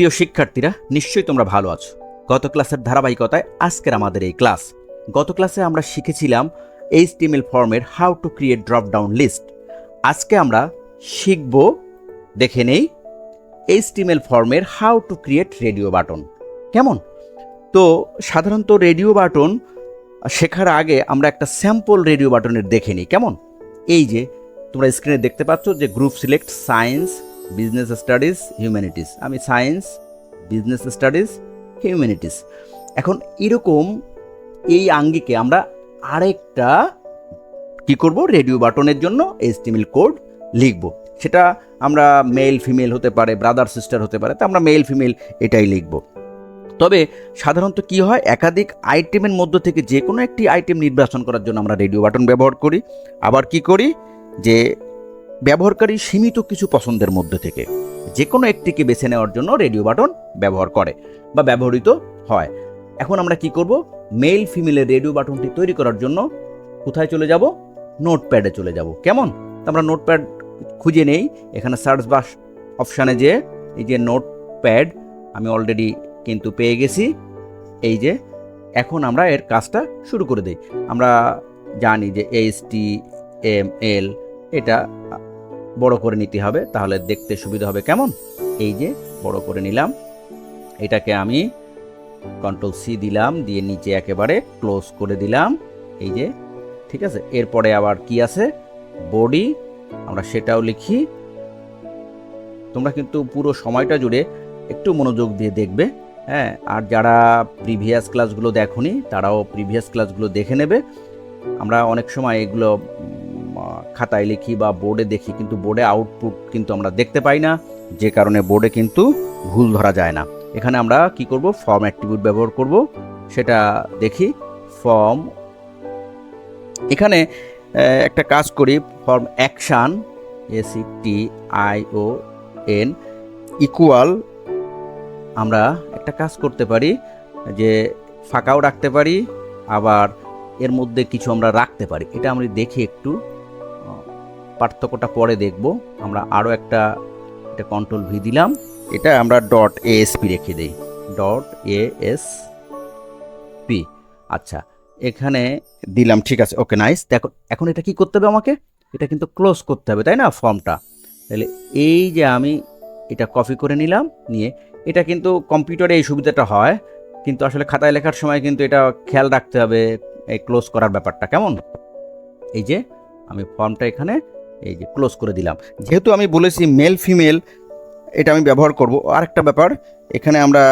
প্রিয় শিক্ষার্থীরা, নিশ্চয়ই তোমরা ভালো আছো। গত ক্লাসের ধারাবাহিকতায় আজকের আমাদের এই ক্লাস। গত ক্লাসে আমরা শিখেছিলাম এইচটিএমএল ফর্মের how to create drop down list. আজকে আমরা শিখব, দেখে নেই, এইচটিএমএল ফর্মের how to create radio button. কেমন? তো, সাধারণত রেডিও বাটন শেখার আগে আমরা একটা স্যাম্পল রেডিও বাটনের দেখে নিই। কেমন? এই যে, তোমরা স্ক্রিনে দেখতে পাচ্ছ যে group select science business studies humanities আমি সায়েন্স বিজনেস স্টাডিজ হিউম্যানিটিস এখন এরকম এই আঙ্গিকে আমরা আরেকটা কি করব? রেডিও বাটনের জন্য এইচটিএমএল কোড লিখব। সেটা আমরা মেল ফিমেল হতে পারে ব্রাদার সিস্টার হতে পারে, তা আমরা মেল ফিমেল এটাই লিখব। তবে সাধারণত কি হয়? একাধিক আইটেমের মধ্য থেকে যে কোনো একটি আইটেম নির্বাচন করার জন্য আমরা রেডিও বাটন ব্যবহার করি। আবার কি করি? যে ব্যবহারকারী সীমিত কিছু পছন্দের মধ্যে থেকে। যে কোনো একটিকে বেছে নেওয়ার জন্য রেডিও বাটন ব্যবহার করে বা ব্যবহৃত হয়। এখন আমরা কি করব? মেল ফিমেলের রেডিও বাটনটি তৈরি করার জন্য কোথায় চলে যাব? নোটপ্যাডে চলে যাব। কেমন? আমরা নোটপ্যাড খুঁজে নেই। এখানে সার্চ বাস অপশানে যে এই যে নোটপ্যাড, আমি অলরেডি কিন্তু পেয়ে গেছি। এই যে, এখন আমরা এর কাজটা শুরু করে দিই। আমরা জানি যে এইচ টি এম এল এটা বড় করে নিতে হবে, তাহলে দেখতে সুবিধা হবে। কেমন? এই যে বড় করে নিলাম। এটাকে আমি কন্ট্রোল সি দিলাম, দিয়ে নিচে একেবারে ক্লোজ করে দিলাম। এই যে, ঠিক আছে? এরপরে আবার কি আছে? বডি আমরা সেটাও লিখি। তোমরা কিন্তু পুরো সময়টা জুড়ে একটু মনোযোগ দিয়ে দেখবে হ্যাঁ? আর যারা প্রিভিয়াস ক্লাসগুলো দেখোনি, তারাও প্রিভিয়াস ক্লাসগুলো দেখে নেবে। আমরা অনেক সময় এগুলো খাতায় লিখি বা বোর্ডে দেখি, কিন্তু বোর্ডে আউটপুট কিন্তু আমরা দেখতে পাই না। যে কারণে বোর্ডে কিন্তু ভুল ধরা যায় না। এখানে আমরা কি করব? ফর্ম অ্যাট্রিবিউট ব্যবহার করব। সেটা দেখি। ফর্ম এখানে একটা কাজ করি। Form action A C T I O N equal আমরা একটা কাজ করতে পারি, যে ফাঁকাও রাখতে পারি, আবার এর মধ্যে কিছু আমরা রাখতে পারি। এটা আমরা দেখি একটু। পার্থক্যটা পরে দেখব। আমরা আরও একটা এটা কন্ট্রোল ভি দিলাম। এটা আমরা ডট এএসপি রেখে দিই। ডট এএস পি আচ্ছা এখানে দিলাম, ঠিক আছে ওকে নাইস দেখো, এখন এটা কি করতে হবে আমাকে? এটা কিন্তু ক্লোজ করতে হবে, তাই না ফর্মটা তাহলে এই যে আমি এটা কপি করে নিলাম, নিয়ে এটা কিন্তু কম্পিউটারে এই সুবিধাটা হয়, কিন্তু আসলে খাতায় লেখার সময় কিন্তু এটা খেয়াল রাখতে হবে, এই ক্লোজ করার ব্যাপারটা, কেমন? এই যে, আমি ফর্মটা এখানে এই যে ক্লোজ করে দিলাম। যেহেতু আমি বলেছি মেল ফিমেল এটা আমি ব্যবহার করব। আরেকটা ব্যাপার, এখানে আমরা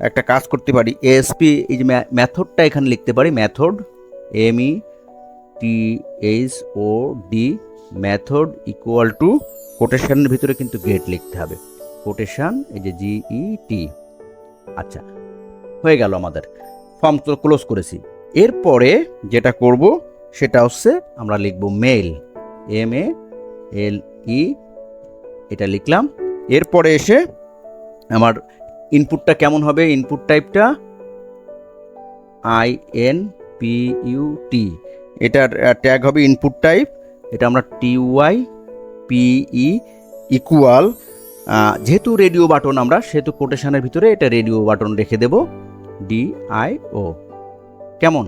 একটা কাজ করতে পারি। এএসপি এই যে ম্যাথডটা এখানে লিখতে পারি। Method M E T H O D method equal to কোটেশনের ভিতরে কিন্তু গেট লিখতে হবে। কোটেশন এই যে জিই টি আচ্ছা হয়ে গেল আমাদের। ফর্ম ক্লোজ করেছি। এরপরে যেটা করব, সেটা হচ্ছে আমরা লিখব মেল এম এ এল ই, এটা লিখলাম। এরপরে এসে আমার ইনপুটটা কেমন হবে? Input টাইপটা I N P U T এটার ট্যাগ হবে ইনপুট টাইপ এটা আমরা T Y P E equal যেহেতু রেডিও বাটন আমরা, সেহেতু কোটেশনের ভিতরে এটা রেডিও বাটন রেখে দেব। ডি আই ও কেমন?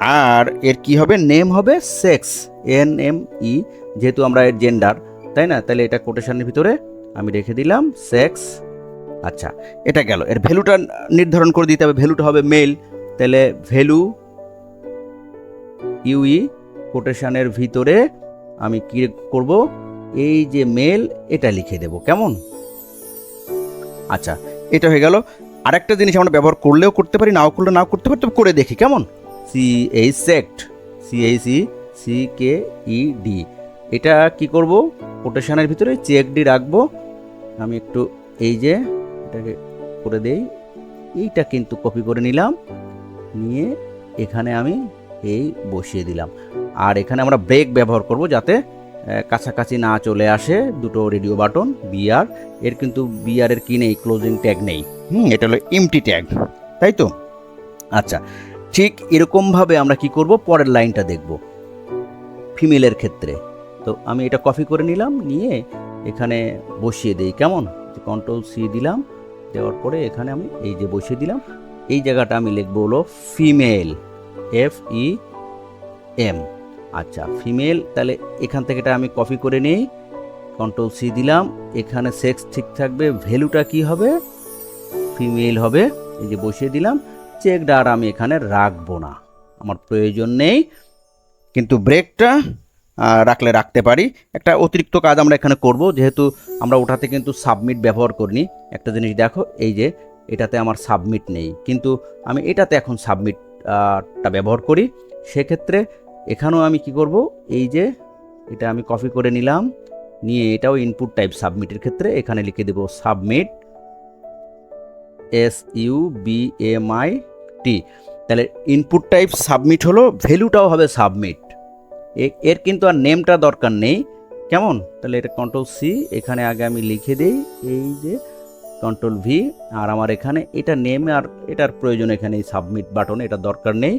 আর এর কি হবে? নেম হবে সেক্স এন এম ই যেহেতু আমরা এর জেন্ডার তাই না? তাহলে এটা কোটেশনের ভিতরে আমি রেখে দিলাম সেক্স আচ্ছা এটা গেল। এর ভ্যালুটা নির্ধারণ করে দিতে হবে। ভ্যালুটা হবে মেল তাহলে ভ্যালু ইউই কোটেশনের ভিতরে আমি কি করব? এই যে মেল এটা লিখে দেব। কেমন? আচ্ছা এটা হয়ে গেল। আরেকটা জিনিস আমরা ব্যবহার করলেও করতে পারি, নাও করলে নাও করতে পারি, তবে করে দেখি। কেমন? C H sect C H E C K E D এটা কি করব? কোটেশনের ভিতরে চেক ডি রাখব। আমি একটু এই যে এটাকে করে দেই। এইটা কিন্তু কপি করে নিলাম। নিয়ে এখানে আমি এই বসিয়ে দিলাম। আর এখানে আমরা ব্রেক ব্যবহার করব যাতে কাছাকাছি না চলে আসে দুটো রেডিও বাটন বিআর এর কিন্তু বিআর এর কি নেই? ক্লোজিং ট্যাগ নেই। হুম, এটা হলো এমটি ট্যাগ তাই তো? আচ্ছা ঠিক এরকমভাবে আমরা কি করব? পরের লাইনটা দেখব। ফিমেলের ক্ষেত্রে। তো আমি এটা কপি করে নিলাম, নিয়ে এখানে বসিয়ে দিই। কেমন? কন্ট্রোল সি দিলাম, দেওয়ার পরে এখানে আমি এই যে বসিয়ে দিলাম, এই জায়গাটা আমি লিখব হলো ফিমেল এফ ই এম আচ্ছা ফিমেল, তাহলে এখান থেকে এটা আমি কপি করে নিই। কন্ট্রোল সি দিলাম, এখানে সেক্স ঠিক থাকবে ভ্যালুটা কি হবে? ফিমেল হবে, এই যে বসিয়ে দিলাম। চেকটা আর আমি এখানে রাখব না। আমার প্রয়োজন নেই, কিন্তু ব্রেকটা রাখলে রাখতে পারি। একটা অতিরিক্ত কাজ আমরা এখানে করব, যেহেতু আমরা ওটাতে কিন্তু সাবমিট ব্যবহার করিনি। একটা জিনিস দেখো, এই যে এটাতে আমার সাবমিট নেই, কিন্তু আমি এটাতে এখন সাবমিটটা ব্যবহার করি। সেক্ষেত্রে এখানেও আমি কি করব, এই যে এটা আমি কপি করে নিলাম, নিয়ে এটাও ইনপুট টাইপ সাবমিটের ক্ষেত্রে এখানে লিখে দেব submit S U B M I T তাহলে ইনপুট টাইপ সাবমিট হলো ভ্যালুটাও হবে সাবমিট এর কিন্তু আর নেমটা দরকার নেই। কেমন? তাহলে এটা কন্ট্রোল সি এখানে আগে আমি লিখে দিই, এই যে কন্ট্রোল ভি আর আমার এখানে এটা নেম আর এটার প্রয়োজন এখানে সাবমিট বাটন এটা দরকার নেই।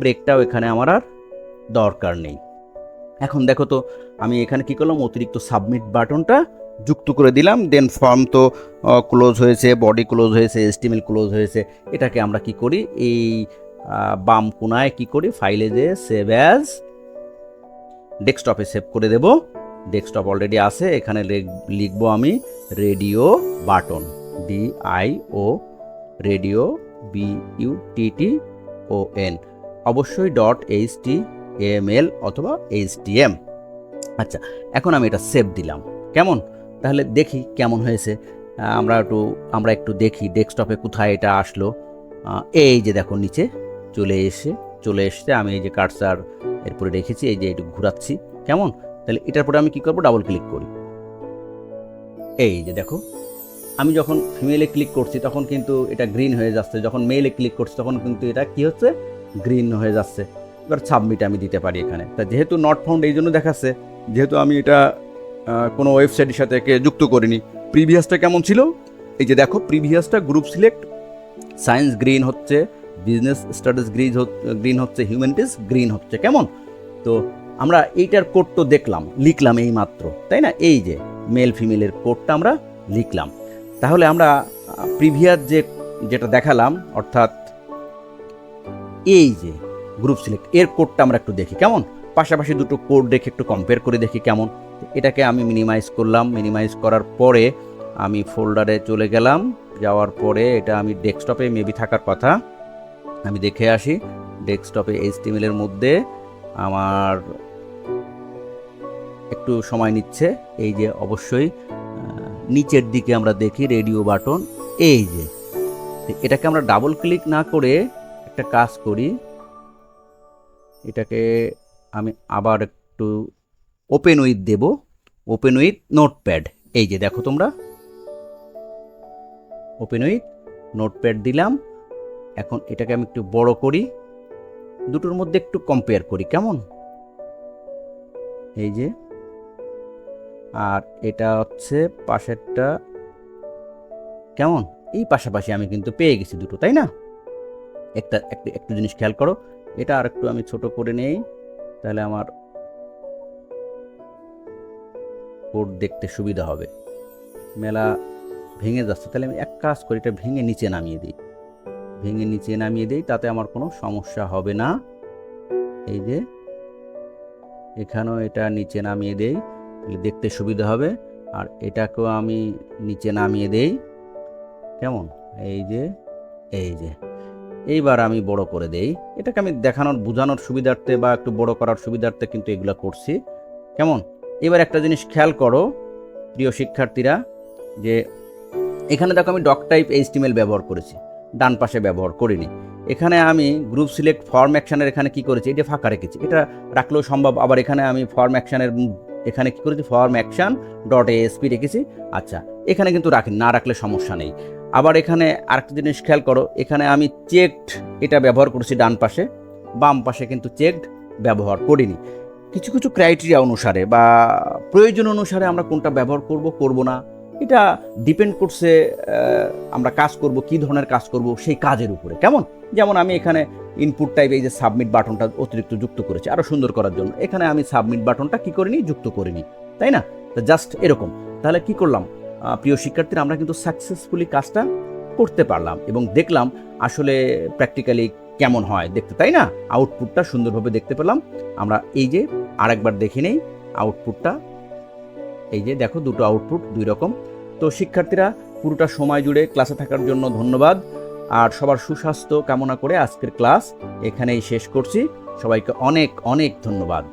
ব্রেকটাও এখানে আমার আর দরকার নেই। এখন দেখো তো, আমি এখানে কি করলাম? অতিরিক্ত সাবমিট বাটনটা যুক্ত করে দিলাম দেন ফর্ম তো ক্লোজ হয়েছে বডি ক্লোজ হয়েছে এস্টিমেল ক্লোজ হয়েছে, এটাকে আমরা কি করি? এই বাম কোনায় কি করি? ফাইলে যে সেভ অ্যাজ ডেস্কটপে সেভ করে দেব। ডেস্কটপ অলরেডি আছে, এখানে লিখ- লিখব আমি radio button D I O radio B U T T O N অবশ্যই dot H T M L অথবা এইচ টি এম আচ্ছা এখন আমি এটা সেভ দিলাম। কেমন? তাহলে দেখি কেমন হয়েছে। আমরা একটু আমরা একটু দেখি ডেস্কটপে কোথায় এটা আসলো। এই যে দেখো নিচে চলে এসে, চলে এসছে আমি এই যে কার্সার এরপরে রেখেছি, এই যে একটু ঘোরাচ্ছি। কেমন? তাহলে এটার পরে আমি কি করব? ডাবল ক্লিক করি। এই যে দেখো, আমি যখন ফিমেলে ক্লিক করছি তখন কিন্তু এটা গ্রিন হয়ে যাচ্ছে। যখন মেলে ক্লিক করছি তখন কিন্তু এটা কি হচ্ছে? গ্রিন হয়ে যাচ্ছে। এবার সাবমিট আমি দিতে পারি এখানে। তা যেহেতু নট ফাউন্ড এই জন্য দেখাচ্ছে, যেহেতু আমি এটা কোনো ওয়েবসাইটের সাথে একে যুক্ত করিনি। প্রিভিয়াসটা কেমন ছিল? এই যে দেখো, প্রিভিয়াসটা গ্রুপ সিলেক্ট সায়েন্স গ্রিন হচ্ছে বিজনেস স্টাডিজ গ্রিন গ্রিন হচ্ছে হিউম্যানিটিস গ্রিন হচ্ছে, কেমন? তো আমরা এইটার কোড তো দেখলাম, লিখলাম এই মাত্র, তাই না? এই যে মেল ফিমেলের কোডটা আমরা লিখলাম। তাহলে আমরা প্রিভিয়াস যে, যেটা দেখালাম, অর্থাৎ এই যে গ্রুপ সিলেক্ট এর কোডটা আমরা একটু দেখি, কেমন? পাশাপাশি দুটো কোড দেখে একটু কম্পেয়ার করে দেখি, কেমন? এটাকে আমি মিনিমাইজ করলাম। মিনিমাইজ করার পরে আমি ফোল্ডারে চলে গেলাম। যাওয়ার পরে এটা আমি ডেস্কটপে মেবি থাকার কথা। আমি দেখে আসি ডেস্কটপে এইচটিএমএল মধ্যে আমার একটু সময় নিচ্ছে। এই যে অবশ্যই নিচের দিকে আমরা দেখি রেডিও বাটন এই যে এটাকে আমরা ডাবল ক্লিক না করে একটা কাজ করি। এটাকে আমি আবার একটু ওপেন উইথ দেব ওপেন উইথ নোটপ্যাড। এই যে দেখো তোমরা। ওপেন উইথ নোটপ্যাড দিলাম। এখন এটাকে আমি একটু বড় করি। দুটোর মধ্যে একটু কম্পেয়ার করি, কেমন? এই যে। আর এটা হচ্ছে পাশেরটা কেমন? এই পাশাপাশি আমি কিন্তু পেয়ে গেছি দুটো, তাই না? একটা একটা, একটু জিনিস খেয়াল করো। এটা আর একটু আমি ছোট করে নেই। তাহলে আমার কোড দেখতে সুবিধা হবে। মেলা ভেঙে যাচ্ছে। তাহলে আমি এক কাজ করি, এটা ভেঙে নিচে নামিয়ে দিই। ভেঙে নিচে নামিয়ে দিই, তাতে আমার কোনো সমস্যা হবে না। এই যে, এখানেও এটা নিচে নামিয়ে দেই দেখতে সুবিধা হবে। আর এটাকেও আমি নিচে নামিয়ে দেই। কেমন? এই যে এই যে। এইবার আমি বড় করে দেই। এটাকে আমি দেখানোর, বোঝানোর সুবিধার্থে বা একটু বড় করার সুবিধার্থে কিন্তু এগুলো করছি। কেমন? এবার একটা জিনিস খেয়াল করো, প্রিয় শিক্ষার্থীরা, যে এখানে দেখো আমি ডক টাইপ এইচটিমেল ব্যবহার করেছি, ডান পাশে ব্যবহার করিনি। এখানে আমি গ্রুপ সিলেক্ট ফর্ম অ্যাকশনের এখানে কি করেছি এটা ফাঁকা রেখেছি, এটা রাখলেও সম্ভব, আবার এখানে আমি ফর্ম অ্যাকশনের এখানে কি করেছি ফর্ম অ্যাকশন ডট এএসপি রেখেছি আচ্ছা এখানে কিন্তু রাখি, না রাখলে সমস্যা নেই। আবার এখানে আরেকটা জিনিস খেয়াল করো, এখানে আমি চেকড এটা ব্যবহার করেছি ডান পাশে, বাম পাশে কিন্তু চেকড ব্যবহার করিনি। কিছু কিছু ক্রাইটেরিয়া অনুসারে বা প্রয়োজন অনুসারে আমরা কোনটা ব্যবহার করব করব না, এটা ডিপেন্ড করছে আমরা কাজ করব, কি ধরনের কাজ করব সেই কাজের উপরে। কেমন? যেমন আমি এখানে ইনপুট টাইপ এই যে সাবমিট বাটনটা অতিরিক্ত যুক্ত করেছি আরও সুন্দর করার জন্য। এখানে আমি সাবমিট বাটনটা কি করিনি, যুক্ত করিনি, তাই না? জাস্ট এরকম। তাহলে কি করলাম? প্রিয় শিক্ষার্থীরা, আমরা কিন্তু সাকসেসফুলি কাজটা করতে পারলাম এবং দেখলাম আসলে প্র্যাকটিক্যালি কেমন হয় দেখতে, তাই না? আউটপুটটা সুন্দরভাবে দেখতে পেলাম। আমরা এই যে আরেকবার দেখে নেই আউটপুটটা এই যে দেখো দুটো আউটপুট দুই রকম। তো শিক্ষার্থীরা, পুরোটা সময় জুড়ে ক্লাসে থাকার জন্য ধন্যবাদ। আর সবার সুস্বাস্থ্য কামনা করে আজকের ক্লাস এখানেই শেষ করছি। সবাইকে অনেক অনেক ধন্যবাদ।